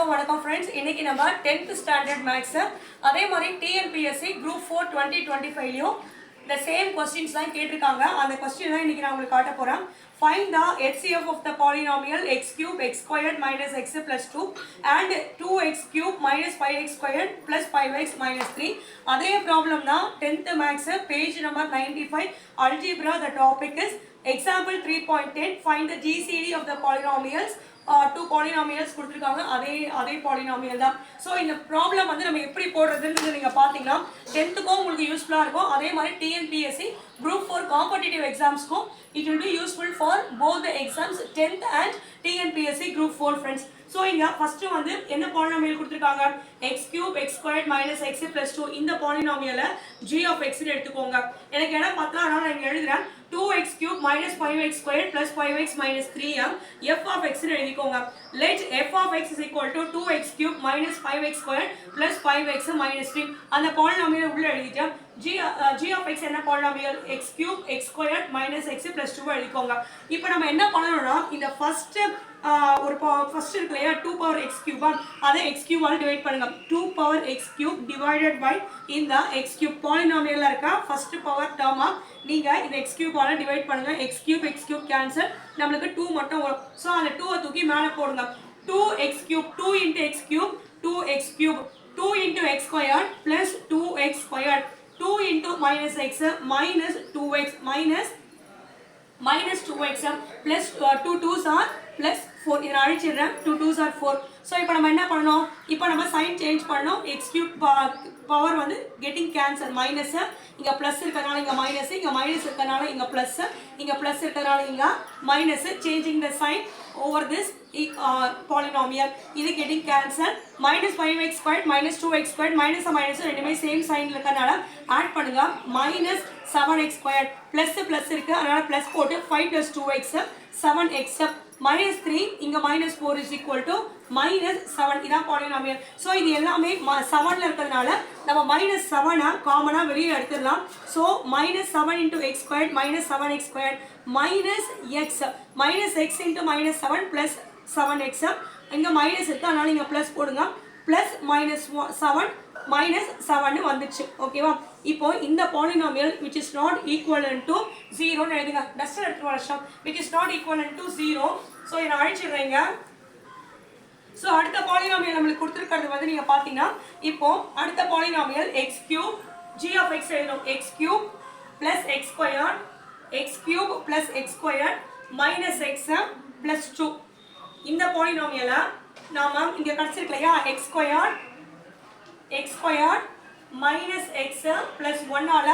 எல்லாருக்கும் வணக்கம் ஃப்ரெண்ட்ஸ் இன்னைக்கு நம்ம டென்த் ஸ்டாண்டர்ட் மேக்ஸு அதே மாதிரி TNPSC group four twenty twenty ஃபைவ்லையும் இந்த சேம் கொஸ்டின்ஸ் தான் கேட்டிருக்காங்க. அந்த கொஸ்டின் தான் இன்னைக்கு நான் உங்களுக்கு காட்ட போகிறேன் find the HCF of the polynomial x cube x squared minus x plus two and two x cube minus five x squared plus five x minus three அதே ப்ராப்ளம் தான் tenth maths page number ninety five algebra the topic is example three point ten find the GCD of the polynomials Uh, two polynomials கொடுத்துருக்காங்க. அதே அதே polynomial தான். So இந்த problem வந்து நம்ம எப்படி போடுறதுன்றது நீங்கள் பார்த்தீங்கன்னா டென்த்துக்கும் உங்களுக்கு யூஸ்ஃபுல்லாக இருக்கும். அதே மாதிரி TNPSC group four competitive எக்ஸாம்ஸ்க்கும் it will be useful for both the exams tenth and TNPSC group four friends so இங்கே ஃபஸ்ட்டு வந்து என்ன பாலினாமியல் கொடுத்துருக்காங்க? X cube x squared minus x plus two இந்த பாலினாமியலை ஜி ஆஃப் எக்ஸ்னு எடுத்துக்கோங்க. எனக்கு இடம் பத்தலாம் நான் இங்கே எழுதுறேன். Two x cube minus five x square plus five x minus three M F of எக்ஸ்னு எழுதிக்கோங்க. Let F of x is equal to two x cube minus five x square plus five x minus three அந்த polynomial உள்ள எழுதிட்டேன். G G of x என்ன polynomial x cube x square minus x plus two எழுதிக்கோங்க இப்போ நம்ம என்ன பண்ணணும்னா இந்த ஃபர்ஸ்ட் ஒரு ஃபர்ஸ்ட் இருக்கு இல்லையா? டூ பவர் எக்ஸ் கியூபா அதை எக்ஸ் கியூபால் டிவைட் பண்ணுங்க. Two power x cube divided by இந்த எக்ஸ் கியூப் பாலினாமியல்ல இருக்க? ஃபர்ஸ்ட் பவர் டேர்மா நீங்க இந்த எக்ஸ் கியூபால டிவைட் பண்ணுங்க. X cube x cube cancel நம்மளுக்கு டூ மட்டும் வரும். ஸோ அந்த டூவை தூக்கி மேலே போடுங்க. Two x cube two into x cube two x cube two into x squared plus two x squared two into minus x minus two x minus minus 2x plus uh, 2 2s are plus 4 இதை அழிச்சிடுறேன். Two twos are four so இப்போ நம்ம என்ன பண்ணணும்? இப்போ நம்ம sign change பண்ணோம் x cube power வந்து getting cancel minus இங்கே ப்ளஸ் இருக்கிறதுனால இங்கே மைனஸ் இங்கே மைனஸ் இருக்கிறதுனால இங்கே ப்ளஸ்ஸு இங்கே ப்ளஸ் இருக்கிறனால இங்கே minus changing the sign over this polynomial இது getting cancel minus five x square minus two x square minus minus ரெண்டுமே சேம் சைன் இருக்கிறதுனால ஆட் பண்ணுங்க. Minus seven x square plus plus இருக்கு. அதனால ப்ளஸ் போட்டு five plus two x seven x minus three இங்கே minus four is equal to minus seven இதான் polynomial so இது எல்லாமே செவனில் இருக்கிறதுனால நம்ம மைனஸ் செவனாக காமனாக வெளியே எடுத்துடலாம். So minus seven into x square minus seven x square minus x minus x into minus seven plus seven x இங்கே மைனஸ் இருக்குது அதனால இங்கே ப்ளஸ் போடுங்க. Plus minus seven minus seven வந்துச்சு ஓகேவா இப்போ இந்த polynomial which is not equal to ஜீரோன்னு எழுதுங்க. டஸ்டர் எடுத்து வருஷம் which is not equal to zero so இதை அழிச்சிடுறீங்க. ஸோ அடுத்த பாலினாமியல் நம்மளுக்கு கொடுத்துருக்கிறது வந்து நீங்கள் பார்த்தீங்கன்னா இப்போ அடுத்த polynomial x cube G of x எழுதணும். X cube plus x square x cube plus x square minus x plus two இந்த பாலினாமியலை நாம இங்கே கிடச்சிருக்கு இல்லையா x square x square minus x plus ஒன்னால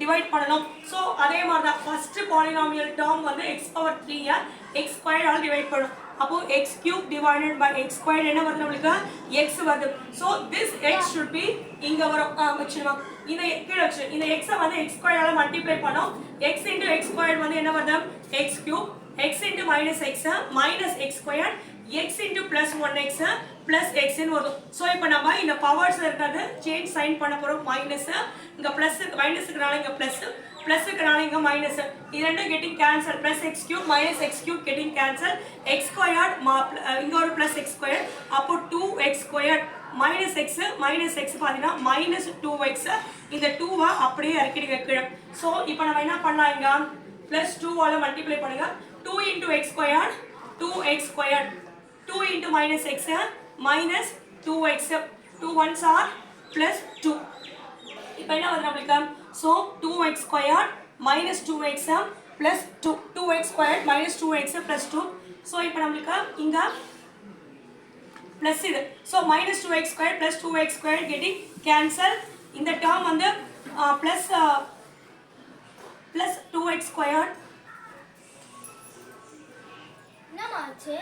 டிவைட் பண்ணணும். ஸோ அதே மாதிரி தான் ஃபர்ஸ்ட் பாலினாமியல் டேர்ம் வந்து எக்ஸ் பவர் த்ரீயை எக்ஸ் ஸ்கொயரால் டிவைட் பண்ணும் அப்போ x cube divided by x square என்ன வருது நம்மளுக்கு? எக்ஸ் வருது. So this x should be இங்கே வரும். ஆ, வச்சிருவோம். இந்த கீழே வச்சு இந்த எக்ஸை வந்து எக்ஸ் ஸ்கொயரால் மல்டிப்ளை பண்ணோம். எக்ஸ் இன்டூ எக்ஸ் ஸ்கொயர் வந்து என்ன வருது? X cube x into minus x minus x square x into plus one x plus எக்ஸ்னு வரும். ஸோ இப்போ நம்ம இந்த பவர்ஸ் இருக்கிறது சேஞ்ச் சைன் பண்ண போகிறோம் மைனஸ் uh, இங்கே ப்ளஸ் மைனஸ் இருக்கிறனால இங்கே ப்ளஸ் ப்ளஸ் இருக்கிறனால இங்கே மைனஸ் இது ரெண்டும் getting cancel plus x cube minus x cube getting cancel x squared மா இங்கே ஒரு ப்ளஸ் எக்ஸ் ஸ்கொயர் அப்போ two x squared minus x minus x பார்த்தீங்கன்னா மைனஸ் டூ எக்ஸ் இந்த டூவை அப்படியே இறக்கிடுங்க கீழே. ஸோ இப்போ நம்ம என்ன பண்ணலாம் இங்கே? ப்ளஸ் டூவால் மல்டிப்ளை பண்ணுங்க. Two into x squared two x squared two into minus x minus two x two ones are plus two இப்போ என்ன வருது நம்மளுக்கு? So two x square minus two x plus two two x square minus two x plus two so இப்போ நம்மளுக்கு இங்கே plus இது. So minus two x square plus two x square getting cancel இந்த term வந்து plus plus two x square என்னமாச்சு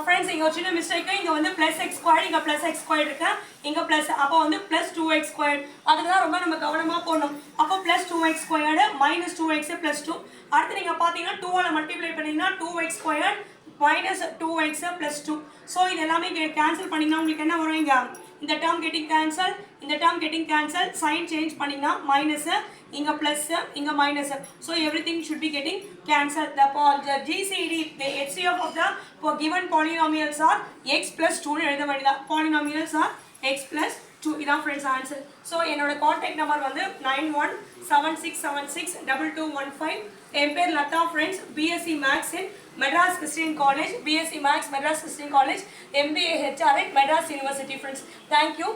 friends இங்கே ஒரு சின்ன மிஸ்டேக்கு இங்கே வந்து ப்ளஸ் எக்ஸ் ஸ்கொயர் இங்கே ப்ளஸ் எக்ஸ் ஸ்கொயர் இருக்கு. இங்கே ப்ளஸ் அப்போ வந்து ப்ளஸ் டூ எக்ஸ் ஸ்கொயர் அதுக்கு தான் ரொம்ப நம்ம கவனமாக போடணும். அப்போ plus two x squared minus two x plus two அடுத்து நீங்கள் பார்த்தீங்கன்னா டூவால் மல்டிப்ளை பண்ணீங்கன்னா two x square minus two x plus two so இது எல்லாமே கேன்சல் பண்ணிங்கன்னா உங்களுக்கு என்ன வரும் இங்கே? இந்த டேர்ம் கெட்டிங் கேன்சல் இந்த term getting cancel sign change பண்ணிங்கன்னா மைனஸு இங்கே ப்ளஸ்ஸு இங்கே minus so everything should be getting cancel the poll the GCD the HCF of the இப்போ given polynomials or x plus டூன்னு எழுத வேண்டியதான் polynomials or x plus two இதான் friends answer so என்னோட contact number வந்து nine one seven six seven six double two one five என் பேர் Latha friends BSc maths in Madras Christian college BSc maths Madras Christian college MBA HRI Madras university friends thank you